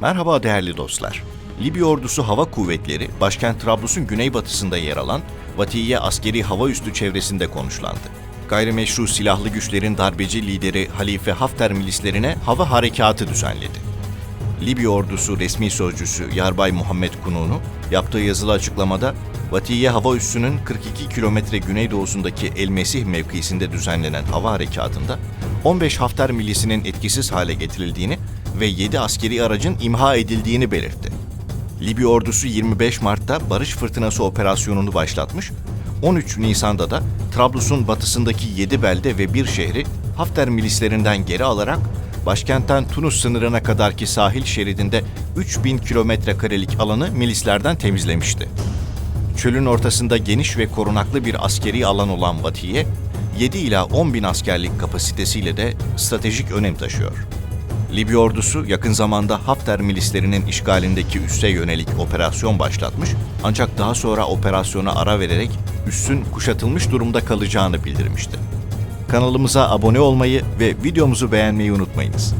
Merhaba değerli dostlar. Libya ordusu hava kuvvetleri başkent Trablus'un güneybatısında yer alan Vatiye askeri hava üssü çevresinde konuşlandı. Gayrimeşru silahlı güçlerin darbeci lideri Halife Hafter milislerine hava harekatı düzenledi. Libya ordusu resmi sözcüsü Yarbay Muhammed Kununu yaptığı yazılı açıklamada Vatiye hava üssünün 42 kilometre güneydoğusundaki El Mesih mevkisinde düzenlenen hava harekatında 15 Hafter milisinin etkisiz hale getirildiğini ve 7 askeri aracın imha edildiğini belirtti. Libya ordusu 25 Mart'ta Barış Fırtınası operasyonunu başlatmış, 13 Nisan'da da Trablus'un batısındaki 7 belde ve bir şehri Hafter milislerinden geri alarak başkentten Tunus sınırına kadarki sahil şeridinde 3000 kilometre karelik alanı milislerden temizlemişti. Çölün ortasında geniş ve korunaklı bir askeri alan olan Vatiye, 7 ila 10 bin askerlik kapasitesiyle de stratejik önem taşıyor. Libya ordusu yakın zamanda Hafter milislerinin işgalindeki üsse yönelik operasyon başlatmış ancak daha sonra operasyona ara vererek üssün kuşatılmış durumda kalacağını bildirmişti. Kanalımıza abone olmayı ve videomuzu beğenmeyi unutmayınız.